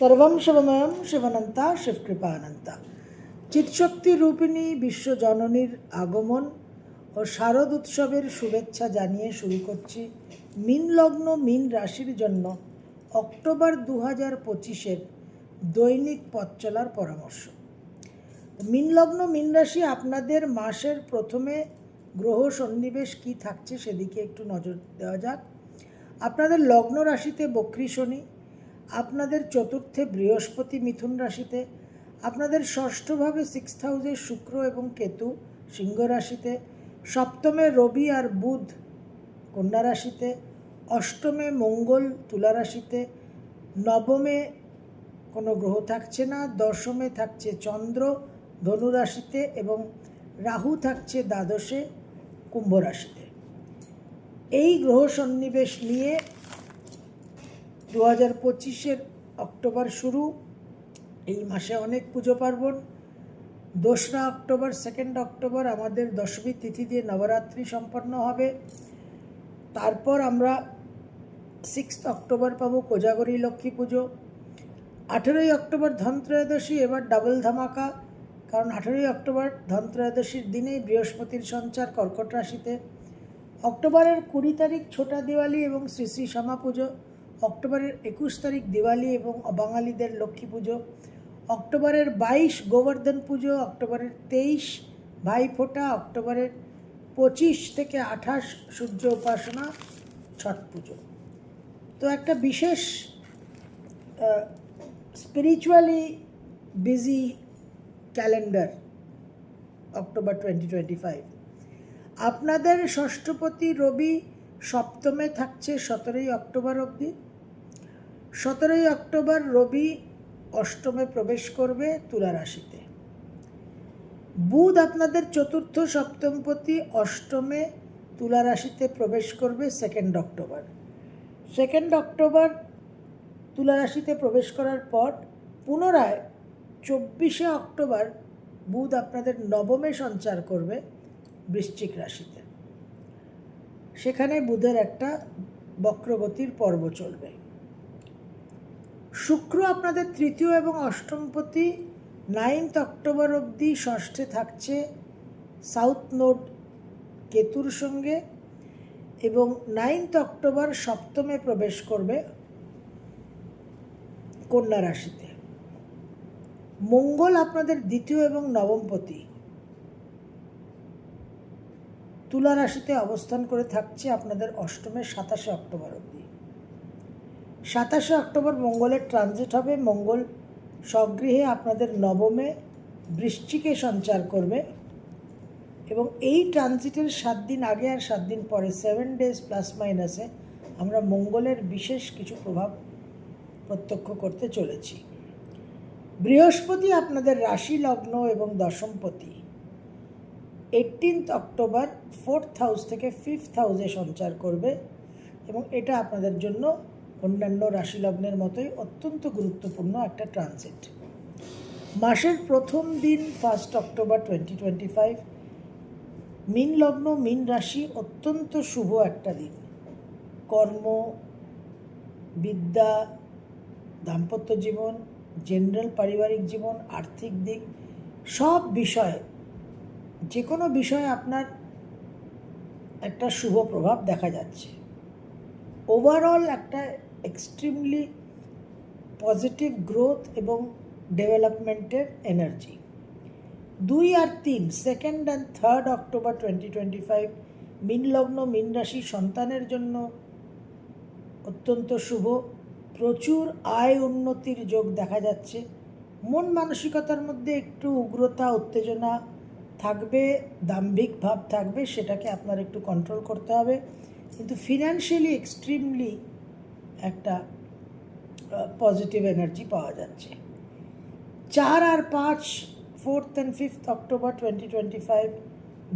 সর্বম শিবময়ম শিবনন্তা শিবকৃপানন্তা চিৎশক্তি রূপিণী বিশ্বজননীর আগমন ও শারদ উৎসবের শুভেচ্ছা জানিয়ে শুরু করছি মিন লগ্ন মিন রাশির জন্য অক্টোবর দু হাজার পঁচিশের দৈনিক পথ চলার পরামর্শ। মিন লগ্ন মিন রাশি আপনাদের মাসের প্রথমে গ্রহ সন্নিবেশ কি থাকছে সেদিকে একটু নজর দেওয়া যাক। আপনাদের লগ্ন রাশিতে বক্রী শনি আপনাদের চতুর্থে বৃহস্পতি মিথুন রাশিতে, আপনাদের ষষ্ঠভাবে সিক্স হাউসে শুক্র এবং কেতু সিংহ রাশিতে, সপ্তমে রবি আর বুধ কন্যা রাশিতে, অষ্টমে মঙ্গল তুলা রাশিতে, নবমে কোনো গ্রহ থাকছে না, দশমে থাকছে চন্দ্র ধনু রাশিতে এবং রাহু থাকছে দ্বাদশে কুম্ভ রাশিতে। এই গ্রহ সন্নিবেশ নিয়ে দু হাজার পঁচিশের অক্টোবর শুরু, এই মাসে অনেক পুজো পার্বণ। দোসরা অক্টোবর সেকেন্ড অক্টোবর আমাদের দশমী তিথি দিয়ে নবরাত্রি সম্পন্ন হবে। তারপর আমরা সিক্সথ অক্টোবর পাবো কোজাগরী লক্ষ্মী পুজো। আঠেরোই অক্টোবর ধনত্রয়োদশী, এবার ডাবল ধামাকা, কারণ আঠেরোই অক্টোবর ধনত্রয়োদশীর দিনেই বৃহস্পতির সঞ্চার কর্কট রাশিতে। অক্টোবরের কুড়ি তারিখ ছোটা দিওয়ালি এবং শ্রী শ্রী শ্যামা পুজো। অক্টোবরের একুশ তারিখ দিওয়ালি এবং বাঙালিদের লক্ষ্মী পুজো, অক্টোবরের বাইশ গোবর্ধন পুজো, অক্টোবরের তেইশ ভাইফোঁটা, অক্টোবরের পঁচিশ থেকে আঠাশ সূর্য উপাসনা, ছট পুজো। তো একটা বিশেষ spiritually busy calendar October twenty twenty five আপনাদের ষষ্ঠপতি রবি সপ্তমে থাকছে সতেরোই অক্টোবর অবধি। সতেরোই অক্টোবর রবি অষ্টমে প্রবেশ করবে তুলা রাশিতে। বুধ আপনাদের চতুর্থ সপ্তমপতি অষ্টমে তুলা রাশিতে প্রবেশ করবে সেকেন্ড অক্টোবর। সেকেন্ড অক্টোবর তুলা রাশিতে প্রবেশ করার পর পুনরায় চব্বিশে অক্টোবর বুধ আপনাদের নবমে সঞ্চার করবে বৃশ্চিক রাশিতে। সেখানে বুধের একটা বক্রগতির পর্ব চলবে। শুক্র আপনাদের তৃতীয় এবং অষ্টমপতি নাইনথ অক্টোবর অবধি ষষ্ঠে থাকছে সাউথ নোড কেতুর সঙ্গে এবং নাইনথ অক্টোবর সপ্তমে প্রবেশ করবে কন্যা রাশিতে। মঙ্গল আপনাদের দ্বিতীয় এবং নবমপতি তুলা রাশিতে অবস্থান করে থাকছে আপনাদের অষ্টমের সাতাশে অক্টোবর অবধি। সাতাশে অক্টোবর মঙ্গলের ট্রানজিট হবে। মঙ্গল স্বগৃহে আপনাদের নবমে বৃষ্টিকে সঞ্চার করবে এবং এই ট্রানজিটের সাত দিন আগে আর সাত দিন পরে সেভেন ডেজ প্লাস মাইনাসে আমরা মঙ্গলের বিশেষ কিছু প্রভাব প্রত্যক্ষ করতে চলেছি। বৃহস্পতি আপনাদের রাশি লগ্ন এবং দশমপতি। এইটিনথ অক্টোবর ফোর্থ হাউস থেকে ফিফথ হাউসে সঞ্চার করবে এবং এটা আপনাদের জন্য অন্যান্য রাশি লগ্নের মতোই অত্যন্ত গুরুত্বপূর্ণ একটা ট্রানজিট মাসের প্রথম দিন first October twenty twenty five মিন লগ্ন, মিন রাশি অত্যন্ত শুভ একটা দিন। কর্ম, বিদ্যা, দাম্পত্য জীবন জেনারেল পারিবারিক জীবন, আর্থিক দিক, সব বিষয়ে যে কোনো বিষয়ে আপনার একটা শুভ প্রভাব দেখা যাচ্ছে। ওভারঅল একটা এক্সট্রিমলি পজিটিভ গ্রোথ এবং ডেভেলপমেন্টের এনার্জি দুই আর তিন second and third October twenty twenty five মিন লগ্ন মিন রাশি সন্তানের জন্য অত্যন্ত শুভ। প্রচুর আয় উন্নতির যোগ দেখা যাচ্ছে। মন মানসিকতার মধ্যে একটু উগ্রতা, উত্তেজনা থাকবে, দাম্ভিক ভাব থাকবে, সেটাকে আপনার একটু কন্ট্রোল করতে হবে। কিন্তু ফিনান্সিয়ালি এক্সট্রিমলি একটা পজিটিভ এনার্জি পাওয়া যাচ্ছে। চার আর পাঁচ fourth and fifth October twenty twenty five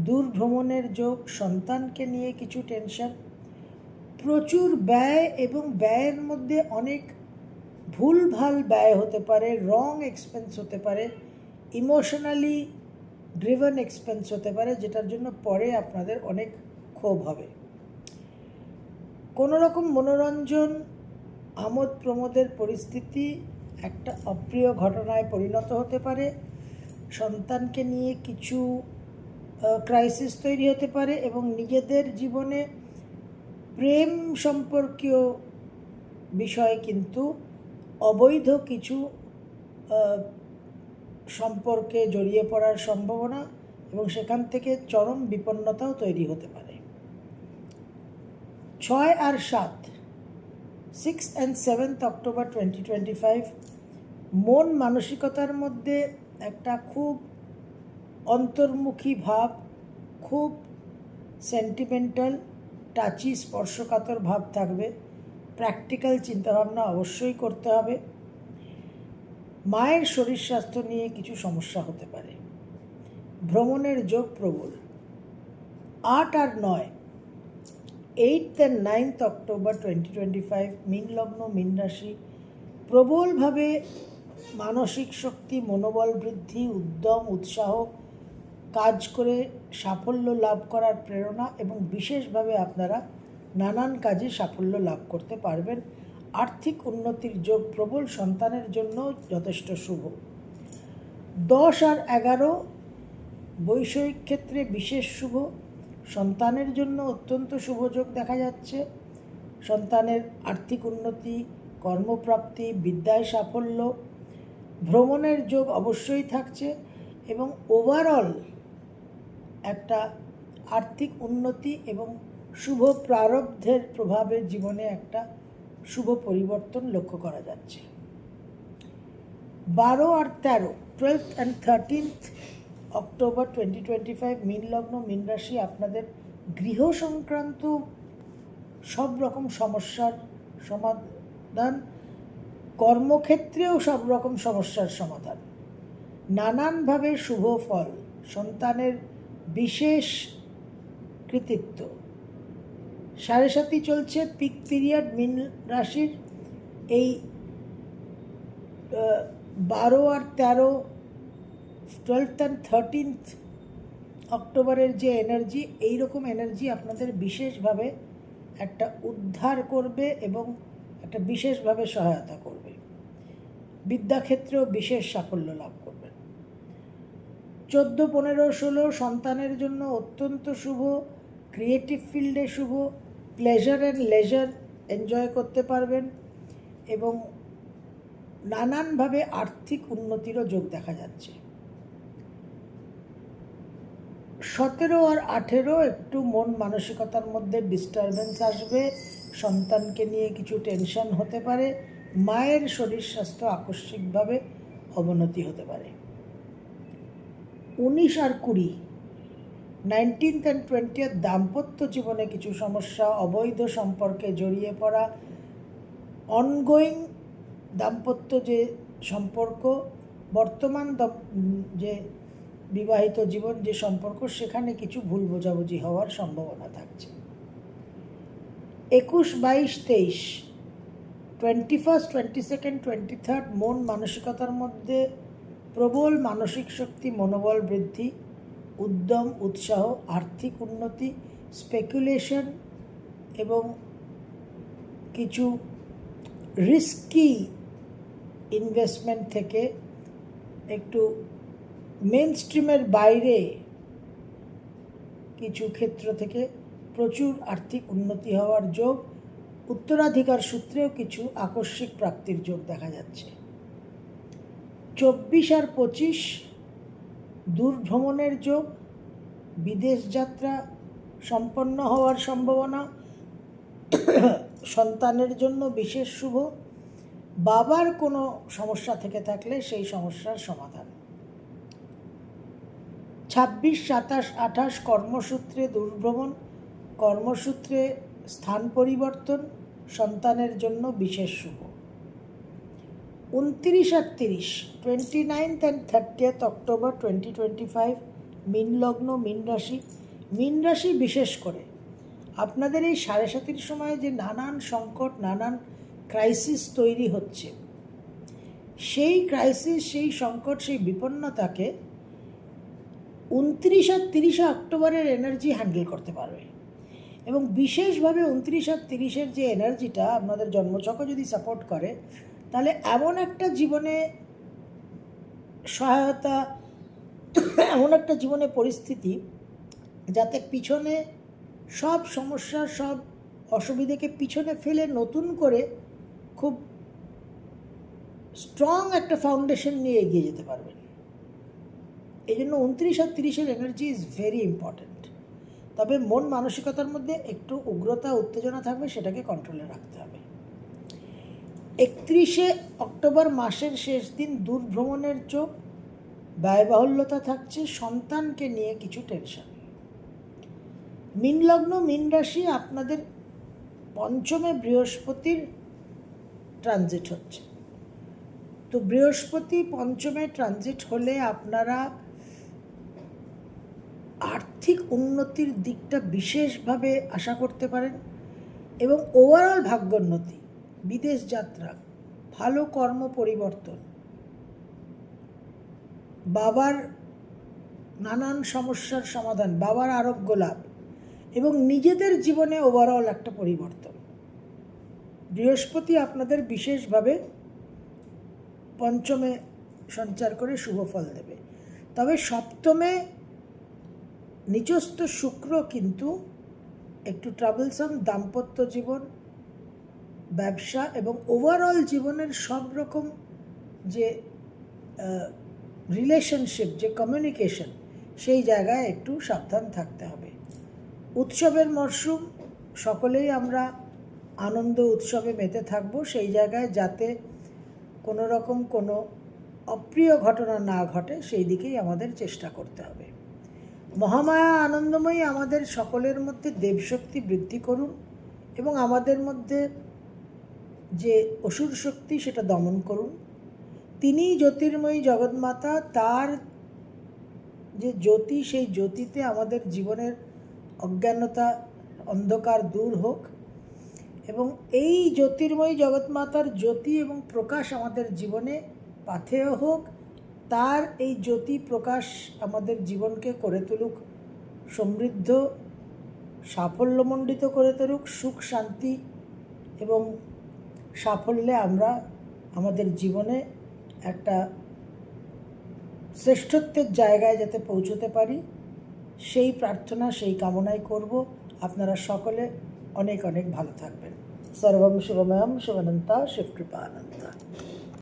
দূর ভ্রমণের যোগ, সন্তানকে নিয়ে কিছু টেনশন প্রচুর ব্যয় এবং ব্যয়ের মধ্যে অনেক ভুলভাল ব্যয় হতে পারে রং এক্সপেন্স হতে পারে ইমোশনালি ড্রিভেন এক্সপেন্স হতে পারে, যেটার জন্য পরে আপনাদের অনেক ক্ষোভ হবে। কোনো রকম মনোরঞ্জন, আমোদ প্রমোদের পরিস্থিতি একটা অপ্রিয় ঘটনায় পরিণত হতে পারে। সন্তানকে নিয়ে কিছু ক্রাইসিস তৈরি হতে পারে এবং নিজেদের জীবনে প্রেম সম্পর্কীয় বিষয়ে কিন্তু অবৈধ কিছু সম্পর্কে জড়িয়ে পড়ার সম্ভাবনা এবং সেখান থেকে চরম বিপন্নতাও তৈরি হতে পারে। ছয় আর সাত six and seventh October twenty twenty five মন মানসিকতার মধ্যে একটা খুব অন্তর্মুখী ভাব, খুব সেন্টিমেন্টাল টাচি স্পর্শকাতর ভাব থাকবে। প্র্যাকটিক্যাল চিন্তাভাবনা অবশ্যই করতে হবে। মায়ের শরীর স্বাস্থ্য নিয়ে কিছু সমস্যা হতে পারে। ভ্রমণের যোগ প্রবল। আট আর নয় eight and ninth October twenty twenty five মিন লগ্ন মিন রাশি প্রবলভাবে মানসিক শক্তি, মনোবল বৃদ্ধি, উদ্যম, উৎসাহ কাজ করে সাফল্য লাভ করার প্রেরণা এবং বিশেষভাবে আপনারা নানান কাজে সাফল্য লাভ করতে পারবেন। আর্থিক উন্নতির যোগ প্রবল সন্তানের জন্য যথেষ্ট শুভ। দশ আর এগারো বৈষয়িক ক্ষেত্রে বিশেষ শুভ। সন্তানের জন্য অত্যন্ত শুভযোগ দেখা যাচ্ছে। সন্তানের আর্থিক উন্নতি, কর্মপ্রাপ্তি, বিদ্যায় সাফল্য, ভ্রমণের যোগ অবশ্যই থাকছে এবং ওভারঅল একটা আর্থিক উন্নতি এবং শুভ প্রারব্ধের প্রভাবে জীবনে একটা শুভ পরিবর্তন লক্ষ্য করা যাচ্ছে। বারো আর তেরো twelfth and thirteenth October twenty twenty five মিন লগ্ন, মিন রাশি আপনাদের গৃহ সংক্রান্ত সব রকম সমস্যার সমাধান, কর্মক্ষেত্রেও সব রকম সমস্যার সমাধান। নানানভাবে শুভ ফল, সন্তানের বিশেষ কৃতিত্ব। সাড়ে সাথী চলছে পিক পিরিয়ড মিন রাশির। এই বারো আর তেরো টুয়েলথ অ্যান্ড থার্টিনথ অক্টোবরের যে এনার্জি এই রকম এনার্জি আপনাদের বিশেষভাবে একটা উদ্ধার করবে এবং একটা বিশেষভাবে সহায়তা করবে। বিদ্যাক্ষেত্রেও বিশেষ সাফল্য লাভ করবেন চোদ্দ, পনেরো, ষোলো সন্তানের জন্য অত্যন্ত শুভ ক্রিয়েটিভ ফিল্ডে শুভ প্লেজার অ্যান্ড লেজার এনজয় করতে পারবেন এবং নানানভাবে আর্থিক উন্নতিরও যোগ দেখা যাচ্ছে। সতেরো আর আঠেরো একটু মন মানসিকতার মধ্যে ডিস্টারবেন্স আসবে। সন্তানকে নিয়ে কিছু টেনশন হতে পারে। মায়ের শরীর স্বাস্থ্য আকস্মিকভাবে অবনতি হতে পারে। উনিশ আর কুড়ি নাইনটিন্থ অ্যান্ড টোয়েন্টিয়েথ দাম্পত্য জীবনে কিছু সমস্যা, অবৈধ সম্পর্কে জড়িয়ে পড়া অনগোয়িং দাম্পত্য যে সম্পর্ক, বর্তমান যে বিবাহিত জীবন যে সম্পর্ক, সেখানে কিছু ভুল বোঝাবুঝি হওয়ার সম্ভাবনা থাকছে। একুশ, বাইশ, তেইশ twenty first twenty second twenty third মন মানসিকতার মধ্যে প্রবল মানসিক শক্তি, মনোবল বৃদ্ধি, উদ্যম, উৎসাহ, আর্থিক উন্নতি স্পেকুলেশন এবং কিছু রিস্কি ইনভেস্টমেন্ট থেকে একটু মেন স্ট্রিমের বাইরে কিছু ক্ষেত্র থেকে প্রচুর আর্থিক উন্নতি হওয়ার যোগ, উত্তরাধিকার সূত্রেও কিছু আকস্মিক প্রাপ্তির যোগ দেখা যাচ্ছে। চব্বিশ আর পঁচিশ দূর ভ্রমণের যোগ, বিদেশ যাত্রা সম্পন্ন হওয়ার সম্ভাবনা, সন্তানের জন্য বিশেষ শুভ, বাবার কোনো সমস্যা থেকে থাকলে সেই সমস্যার সমাধান। ছাব্বিশ, সাতাশ, আঠাশ কর্মসূত্রে দুর্ভ্রমণ, কর্মসূত্রে স্থান পরিবর্তন, সন্তানের জন্য বিশেষ শুভ। উনত্রিশ আর তিরিশ twenty ninth and thirtieth October twenty twenty five মিন লগ্ন, মিন রাশি। মিন রাশি বিশেষ করে আপনাদের এই সাড়ে সাতির সময় যে নানান সংকট, নানান ক্রাইসিস তৈরি হচ্ছে, সেই ক্রাইসিস সেই সংকট, সেই বিপন্নতাকে উনত্রিশ আর তিরিশে অক্টোবরের এনার্জি হ্যান্ডেল করতে পারবে। এবং বিশেষভাবে উনত্রিশ আর তিরিশের যে এনার্জিটা আপনাদের জন্মচক্র যদি সাপোর্ট করে, তাহলে এমন একটা জীবনে সহায়তা, এমন একটা জীবনে পরিস্থিতি যাতে পিছনে সব সমস্যা, সব অসুবিধাকে পিছনে ফেলে নতুন করে খুব স্ট্রং একটা ফাউন্ডেশন নিয়ে এগিয়ে যেতে পারবেন। এই জন্য উনত্রিশ আর তিরিশের এনার্জি ইজ ভেরি ইম্পর্ট্যান্ট তবে মন মানসিকতার মধ্যে একটু উগ্রতা, উত্তেজনা থাকবে, সেটাকে কন্ট্রোলে রাখতে হবে। একত্রিশে অক্টোবর মাসের শেষ দিন দূর ভ্রমণের চোখ, ব্যয়বাহুল্যতা থাকছে, সন্তানকে নিয়ে কিছু টেনশন মিন লগ্ন, মিন রাশি আপনাদের পঞ্চমে বৃহস্পতির ট্রানজিট হচ্ছে। তো বৃহস্পতি পঞ্চমে ট্রানজিট হলে আপনারা আর্থিক উন্নতির দিকটা বিশেষভাবে আশা করতে পারেন এবং ওভারঅল ভাগ্যোন্নতি, বিদেশ যাত্রা, ভালো কর্ম পরিবর্তন, বাবার নানান সমস্যার সমাধান, বাবার আরোগ্য লাভ এবং নিজেদের জীবনে ওভারঅল একটা পরিবর্তন। বৃহস্পতি আপনাদের বিশেষভাবে পঞ্চমে সঞ্চার করে শুভ ফল দেবে। তবে সপ্তমে নিচস্থ শুক্র কিন্তু একটু ট্রাভেলসাম দাম্পত্য জীবন, ব্যবসা এবং ওভারঅল জীবনের সব রকম যে রিলেশনশিপ যে কমিউনিকেশন সেই জায়গায় একটু সাবধান থাকতে হবে। উৎসবের মরশুম, সকলেই আমরা আনন্দ উৎসবে মেতে থাকব সেই জায়গায় যাতে কোনো রকম কোনো অপ্রিয় ঘটনা না ঘটে, সেই দিকেই আমাদের চেষ্টা করতে হবে। মহামায়া আনন্দময়ী আমাদের সকলের মধ্যে দেবশক্তি বৃদ্ধি করুন এবং আমাদের মধ্যে যে অসুর শক্তি সেটা দমন করুন। তিনি জ্যোতির্ময়ী জগৎমাতা, তার যে জ্যোতি, সেই জ্যোতিতে আমাদের জীবনের অজ্ঞানতা, অন্ধকার দূর হোক এবং এই জ্যোতির্ময়ী জগৎমাতার জ্যোতি এবং প্রকাশ আমাদের জীবনে পাথেয় হোক। তার এই জ্যোতি প্রকাশ আমাদের জীবনকে করে তুলুক, সমৃদ্ধ, সাফল্যমণ্ডিত করে তুলুক, সুখ, শান্তি এবং সাফল্যে আমরা আমাদের জীবনে একটা শ্রেষ্ঠত্বের জায়গায় যাতে পৌঁছতে পারি, সেই প্রার্থনা, সেই কামনাই করব। আপনারা সকলে অনেক অনেক ভালো থাকবেন। সর্বম শুভময়ম, শুভনন্তা শিবকৃপা